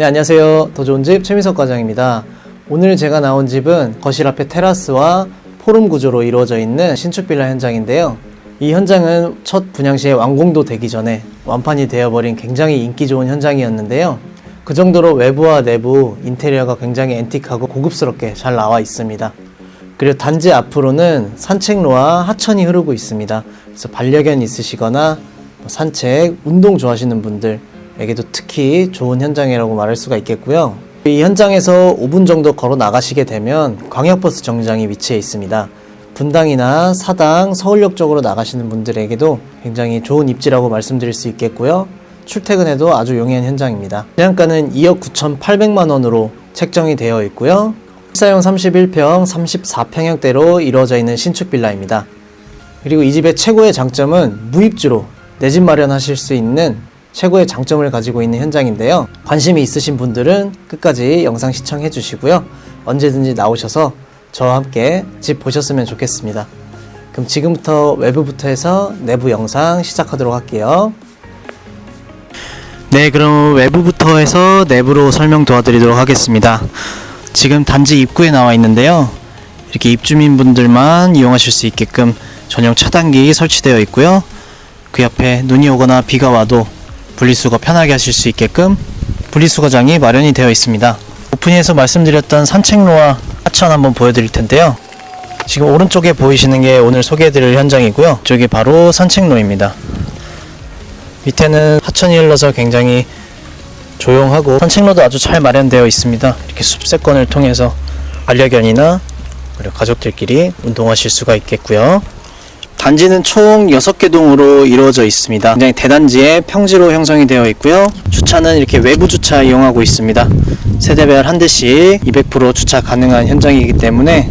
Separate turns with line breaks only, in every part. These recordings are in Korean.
네, 안녕하세요. 더 좋은 집 최민석 과장입니다. 오늘 제가 나온 집은 거실 앞에 테라스와 포름 구조로 이루어져 있는 신축 빌라 현장인데요. 이 현장은 첫 분양 시에 완공도 되기 전에 완판이 되어버린 굉장히 인기 좋은 현장이었는데요. 그 정도로 외부와 내부 인테리어가 굉장히 앤틱하고 고급스럽게 잘 나와 있습니다. 그리고 단지 앞으로는 산책로와 하천이 흐르고 있습니다. 그래서 반려견 있으시거나 뭐 산책, 운동 좋아하시는 분들 에게도 특히 좋은 현장이라고 말할 수가 있겠고요. 이 현장에서 5분 정도 걸어 나가시게 되면 광역버스 정류장이 위치해 있습니다. 분당이나 사당, 서울역 쪽으로 나가시는 분들에게도 굉장히 좋은 입지라고 말씀드릴 수 있겠고요. 출퇴근에도 아주 용이한 현장입니다. 분양가는 2억 9,800만 원으로 책정이 되어 있고요. 사용 31평, 34평형대로 이루어져 있는 신축 빌라입니다. 그리고 이 집의 최고의 장점은 무입주로 내 집 마련하실 수 있는 최고의 장점을 가지고 있는 현장인데요. 관심이 있으신 분들은 끝까지 영상 시청해 주시고요. 언제든지 나오셔서 저와 함께 집 보셨으면 좋겠습니다. 그럼 지금부터 외부부터 해서 내부 영상 시작하도록 할게요. 네, 그럼 외부부터 해서 내부로 설명 도와드리도록 하겠습니다. 지금 단지 입구에 나와 있는데요. 이렇게 입주민분들만 이용하실 수 있게끔 전용 차단기 설치되어 있고요. 그 옆에 눈이 오거나 비가 와도 분리수거 편하게 하실 수 있게끔 분리수거장이 마련이 되어 있습니다. 오프닝에서 말씀드렸던 산책로와 하천 한번 보여드릴 텐데요. 지금 오른쪽에 보이시는 게 오늘 소개해드릴 현장이고요. 이쪽이 바로 산책로입니다. 밑에는 하천이 흘러서 굉장히 조용하고 산책로도 아주 잘 마련되어 있습니다. 이렇게 숲세권을 통해서 반려견이나 그리고 가족들끼리 운동하실 수가 있겠고요. 단지는 총 6개 동으로 이루어져 있습니다. 굉장히 대단지에 평지로 형성이 되어 있고요. 주차는 이렇게 외부 주차 이용하고 있습니다. 세대별 한 대씩 200% 주차 가능한 현장이기 때문에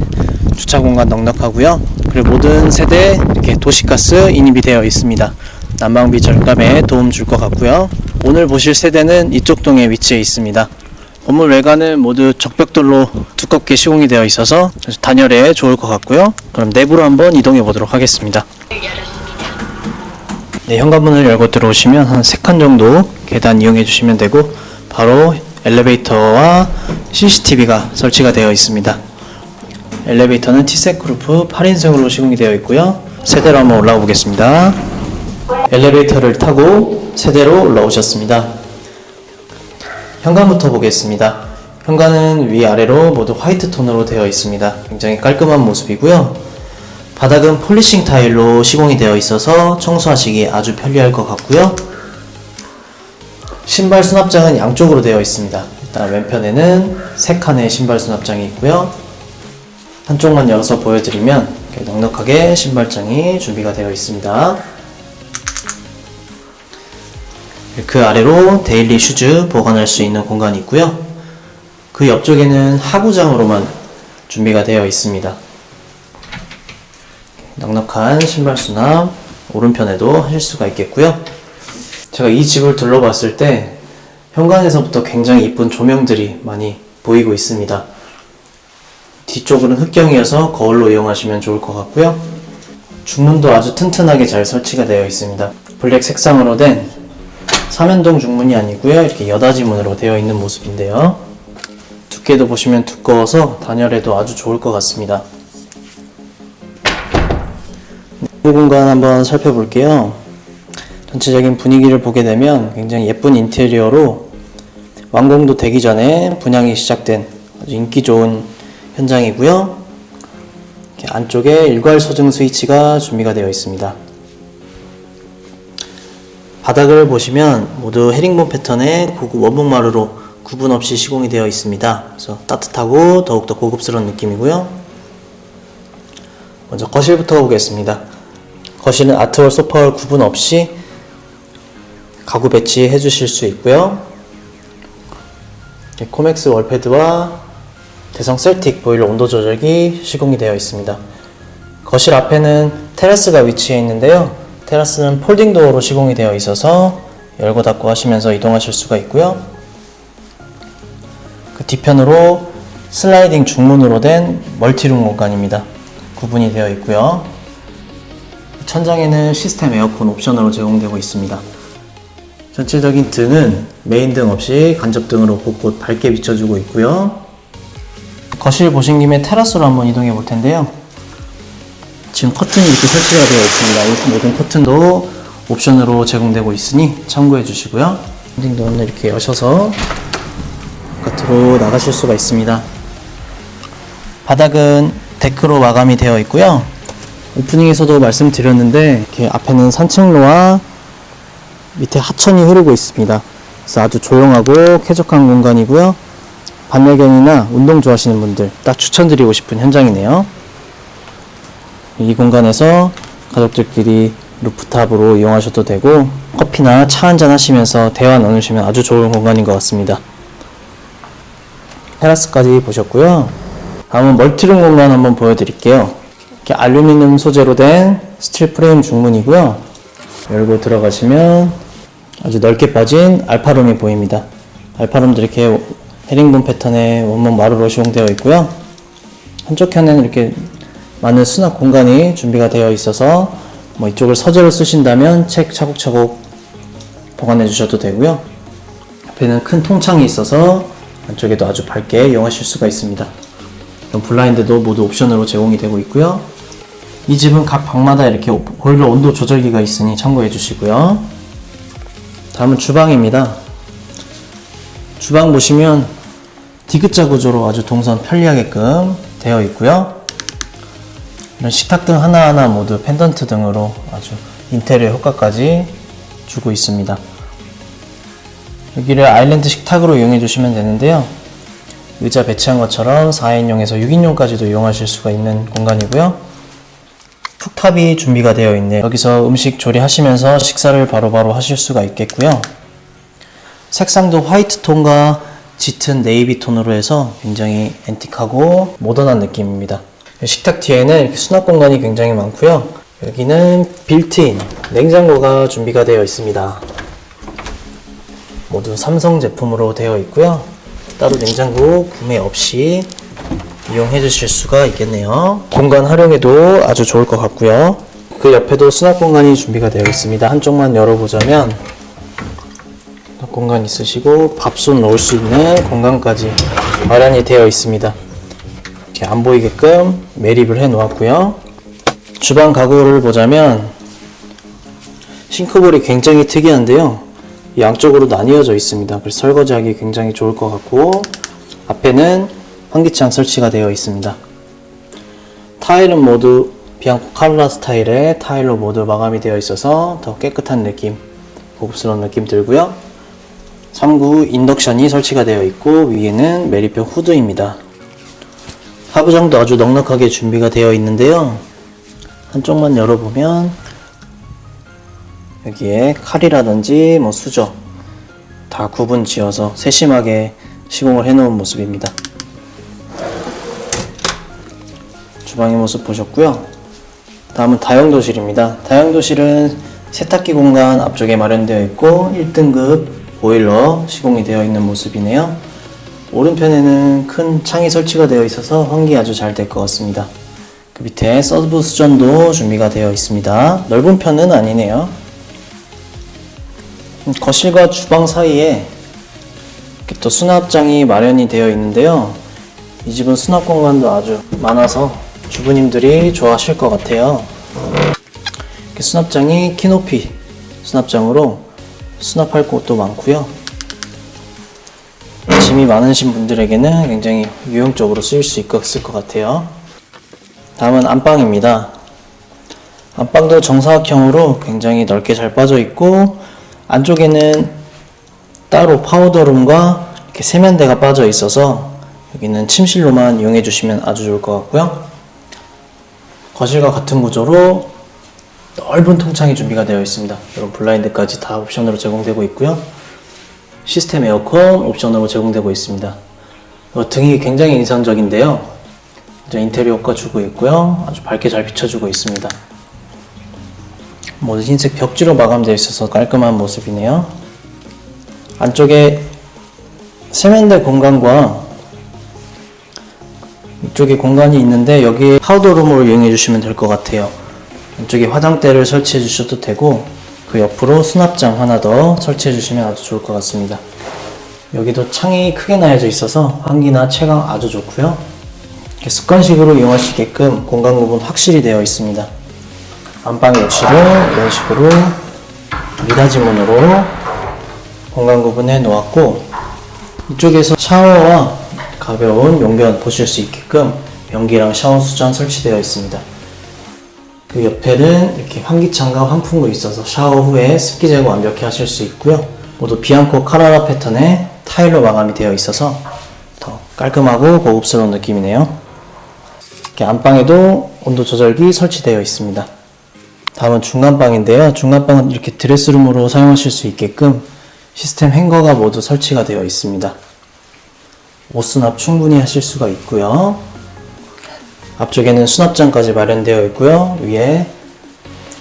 주차 공간 넉넉하고요. 그리고 모든 세대 이렇게 도시가스 인입이 되어 있습니다. 난방비 절감에 도움 줄 것 같고요. 오늘 보실 세대는 이쪽 동에 위치해 있습니다. 건물 외관은 모두 적벽돌로 두껍게 시공이 되어 있어서 단열에 좋을 것 같고요. 그럼 내부로 한번 이동해 보도록 하겠습니다. 네, 현관문을 열고 들어오시면 한 3칸 정도 계단 이용해 주시면 되고 바로 엘리베이터와 CCTV가 설치가 되어 있습니다. 엘리베이터는 T셋그룹 8인승으로 시공이 되어 있고요. 세대로 한번 올라가 보겠습니다. 엘리베이터를 타고 세대로 올라오셨습니다. 현관부터 보겠습니다. 현관은 위아래로 모두 화이트 톤으로 되어 있습니다. 굉장히 깔끔한 모습이고요. 바닥은 폴리싱 타일로 시공이 되어 있어서 청소하시기 아주 편리할 것 같고요. 신발 수납장은 양쪽으로 되어 있습니다. 일단 왼편에는 세 칸의 신발 수납장이 있고요. 한쪽만 열어서 보여드리면 넉넉하게 신발장이 준비가 되어 있습니다. 그 아래로 데일리 슈즈 보관할 수 있는 공간이 있고요. 그 옆쪽에는 하부장으로만 준비가 되어 있습니다. 넉넉한 신발 수납 오른편에도 하실 수가 있겠고요. 제가 이 집을 둘러봤을 때 현관에서부터 굉장히 이쁜 조명들이 많이 보이고 있습니다. 뒤쪽은 흑경이어서 거울로 이용하시면 좋을 것 같고요. 중문도 아주 튼튼하게 잘 설치가 되어 있습니다. 블랙 색상으로 된 삼연동 중문이 아니고요. 이렇게 여닫이 문으로 되어 있는 모습인데요. 두께도 보시면 두꺼워서 단열에도 아주 좋을 것 같습니다. 내부 공간 한번 살펴볼게요. 전체적인 분위기를 보게 되면 굉장히 예쁜 인테리어로 완공도 되기 전에 분양이 시작된 아주 인기 좋은 현장이고요. 이렇게 안쪽에 일괄 소등 스위치가 준비가 되어 있습니다. 바닥을 보시면 모두 헤링본 패턴의 고급 원목마루로 구분 없이 시공이 되어 있습니다. 그래서 따뜻하고 더욱더 고급스러운 느낌이고요. 먼저 거실부터 보겠습니다. 거실은 아트월 소파월 구분 없이 가구 배치해 주실 수 있고요. 코맥스 월패드와 대성 셀틱 보일러 온도 조절기 시공이 되어 있습니다. 거실 앞에는 테라스가 위치해 있는데요. 테라스는 폴딩 도어로 시공이 되어 있어서 열고 닫고 하시면서 이동하실 수가 있고요. 그 뒤편으로 슬라이딩 중문으로 된 멀티룸 공간입니다. 구분이 되어 있고요. 천장에는 시스템 에어컨 옵션으로 제공되고 있습니다. 전체적인 등은 메인 등 없이 간접 등으로 곳곳 밝게 비춰주고 있고요. 거실 보신 김에 테라스로 한번 이동해 볼 텐데요. 지금 커튼이 이렇게 설치가 되어 있습니다. 이 모든 커튼도 옵션으로 제공되고 있으니 참고해 주시고요. 딩도는 이렇게 여셔서 바깥으로 나가실 수가 있습니다. 바닥은 데크로 마감이 되어 있고요. 오프닝에서도 말씀드렸는데 이렇게 앞에는 산책로와 밑에 하천이 흐르고 있습니다. 그래서 아주 조용하고 쾌적한 공간이고요. 반려견이나 운동 좋아하시는 분들 딱 추천드리고 싶은 현장이네요. 이 공간에서 가족들끼리 루프탑으로 이용하셔도 되고 커피나 차 한잔 하시면서 대화 나누시면 아주 좋은 공간인 것 같습니다. 테라스까지 보셨고요. 다음은 멀티룸 공간 한번 보여드릴게요. 이렇게 알루미늄 소재로 된 스틸 프레임 중문이고요. 열고 들어가시면 아주 넓게 빠진 알파룸이 보입니다. 알파룸도 이렇게 헤링본 패턴의 원목 마루로 시공되어 있고요. 한쪽 편에는 이렇게 많은 수납 공간이 준비가 되어 있어서 뭐 이쪽을 서재로 쓰신다면 책 차곡차곡 보관해 주셔도 되고요. 옆에는 큰 통창이 있어서 안쪽에도 아주 밝게 이용하실 수가 있습니다. 블라인드도 모두 옵션으로 제공이 되고 있고요. 이 집은 각 방마다 이렇게 보일러 온도 조절기가 있으니 참고해 주시고요. 다음은 주방입니다. 주방 보시면 디귿자 구조로 아주 동선 편리하게끔 되어 있고요. 이런 식탁등 하나하나 모두 펜던트 등으로 아주 인테리어 효과까지 주고 있습니다. 여기를 아일랜드 식탁으로 이용해 주시면 되는데요. 의자 배치한 것처럼 4인용에서 6인용까지도 이용하실 수가 있는 공간이고요. 쿡탑이 준비가 되어 있네요. 여기서 음식 조리하시면서 식사를 바로바로 하실 수가 있겠고요. 색상도 화이트 톤과 짙은 네이비 톤으로 해서 굉장히 앤틱하고 모던한 느낌입니다. 식탁 뒤에는 이렇게 수납 공간이 굉장히 많고요. 여기는 빌트인 냉장고가 준비가 되어 있습니다. 모두 삼성 제품으로 되어 있고요. 따로 냉장고 구매 없이 이용해 주실 수가 있겠네요. 공간 활용에도 아주 좋을 것 같고요. 그 옆에도 수납 공간이 준비가 되어 있습니다. 한쪽만 열어보자면 수납 공간 있으시고 밥솥 넣을 수 있는 공간까지 마련이 되어 있습니다. 이렇게 안 보이게끔 매립을 해 놓았고요. 주방 가구를 보자면 싱크볼이 굉장히 특이한데요. 양쪽으로 나뉘어져 있습니다. 그래서 설거지하기 굉장히 좋을 것 같고 앞에는 환기창 설치가 되어 있습니다. 타일은 모두 비앙코 칼라 스타일의 타일로 모두 마감이 되어 있어서 더 깨끗한 느낌, 고급스러운 느낌 들고요. 3구 인덕션이 설치가 되어 있고 위에는 메리표 후드입니다. 하부장도 아주 넉넉하게 준비가 되어 있는데요. 한쪽만 열어보면 여기에 칼이라든지 뭐 수저 다 구분 지어서 세심하게 시공을 해 놓은 모습입니다. 주방의 모습 보셨고요. 다음은 다용도실입니다. 다용도실은 세탁기 공간 앞쪽에 마련되어 있고 1등급 보일러 시공이 되어 있는 모습이네요. 오른편에는 큰 창이 설치가 되어 있어서 환기 아주 잘 될 것 같습니다. 그 밑에 서브 수전도 준비가 되어 있습니다. 넓은 편은 아니네요. 거실과 주방 사이에 또 수납장이 마련이 되어 있는데요. 이 집은 수납 공간도 아주 많아서 주부님들이 좋아하실 것 같아요. 수납장이 키높이 수납장으로 수납할 곳도 많고요. 짐이 많으신 분들에게는 굉장히 유용적으로 쓰일 수 있을 것 같아요. 다음은 안방입니다. 안방도 정사각형으로 굉장히 넓게 잘 빠져 있고 안쪽에는 따로 파우더룸과 이렇게 세면대가 빠져 있어서 여기는 침실로만 이용해 주시면 아주 좋을 것 같고요. 거실과 같은 구조로 넓은 통창이 준비가 되어 있습니다. 이런 블라인드까지 다 옵션으로 제공되고 있고요. 시스템 에어컨 옵션으로 제공되고 있습니다. 어, 등이 굉장히 인상적인데요. 인테리어 효과 주고 있고요. 아주 밝게 잘 비춰주고 있습니다. 모두 흰색 벽지로 마감되어 있어서 깔끔한 모습이네요. 안쪽에 세면대 공간과 이쪽에 공간이 있는데 여기에 파우더룸으로 이용해 주시면 될 것 같아요. 이쪽에 화장대를 설치해 주셔도 되고 그 옆으로 수납장 하나 더 설치해 주시면 아주 좋을 것 같습니다. 여기도 창이 크게 나여져 있어서 환기나 채광 아주 좋고요. 습관식으로 이용할 수 있게끔 공간 구분 확실히 되어 있습니다. 안방 욕실은 이런 식으로 미닫이 문으로 공간 구분해 놓았고 이쪽에서 샤워와 가벼운 용변 보실 수 있게끔 변기랑 샤워 수전 설치되어 있습니다. 그 옆에는 이렇게 환기창과 환풍구 있어서 샤워 후에 습기 제거 완벽히 하실 수 있고요. 모두 비앙코 카라라 패턴의 타일로 마감이 되어 있어서 더 깔끔하고 고급스러운 느낌이네요. 이렇게 안방에도 온도 조절기 설치되어 있습니다. 다음은 중간방인데요. 중간방은 이렇게 드레스룸으로 사용하실 수 있게끔 시스템 행거가 모두 설치가 되어 있습니다. 옷 수납 충분히 하실 수가 있고요. 앞쪽에는 수납장까지 마련되어 있고요. 위에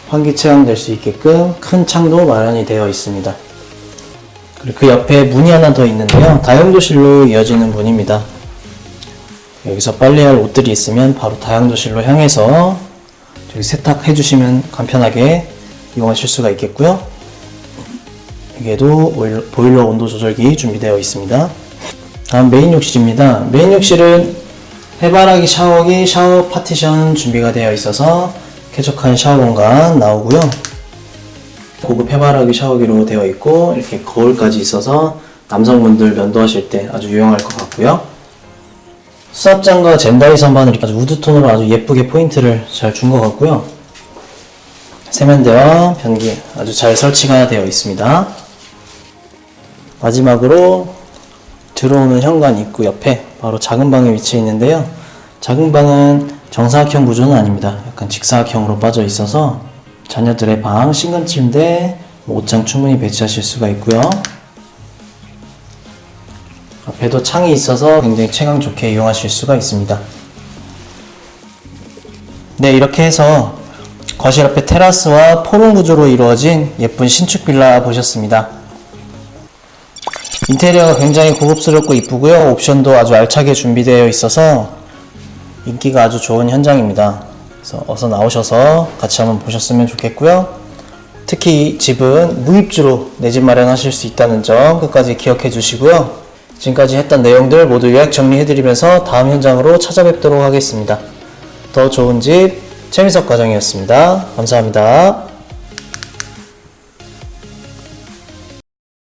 환기 체험될 수 있게끔 큰 창도 마련이 되어 있습니다. 그리고 그 옆에 문이 하나 더 있는데요. 다용도실로 이어지는 문입니다. 여기서 빨래할 옷들이 있으면 바로 다용도실로 향해서 저기 세탁해 주시면 간편하게 이용하실 수가 있겠고요. 여기에도 보일러 온도 조절기 준비되어 있습니다. 다음 메인 욕실입니다. 메인 욕실은 해바라기 샤워기, 샤워 파티션 준비가 되어 있어서 쾌적한 샤워 공간 나오고요. 고급 해바라기 샤워기로 되어 있고 이렇게 거울까지 있어서 남성분들 면도하실 때 아주 유용할 것 같고요. 수납장과 젠다이 선반을 아주 우드톤으로 아주 예쁘게 포인트를 잘 준 것 같고요. 세면대와 변기 아주 잘 설치가 되어 있습니다. 마지막으로 들어오는 현관 입구 옆에 바로 작은 방이 위치해 있는데요. 작은 방은 정사각형 구조는 아닙니다. 약간 직사각형으로 빠져 있어서 자녀들의 방, 싱글 침대, 뭐 옷장 충분히 배치하실 수가 있고요. 앞에도 창이 있어서 굉장히 체감 좋게 이용하실 수가 있습니다. 네, 이렇게 해서 거실 앞에 테라스와 포름 구조로 이루어진 예쁜 신축 빌라 보셨습니다. 인테리어가 굉장히 고급스럽고 이쁘고요. 옵션도 아주 알차게 준비되어 있어서 인기가 아주 좋은 현장입니다. 그래서 어서 나오셔서 같이 한번 보셨으면 좋겠고요. 특히 이 집은 무입주로 내 집 마련하실 수 있다는 점 끝까지 기억해 주시고요. 지금까지 했던 내용들 모두 요약 정리해드리면서 다음 현장으로 찾아뵙도록 하겠습니다. 더 좋은 집 최민석 과장이었습니다. 감사합니다.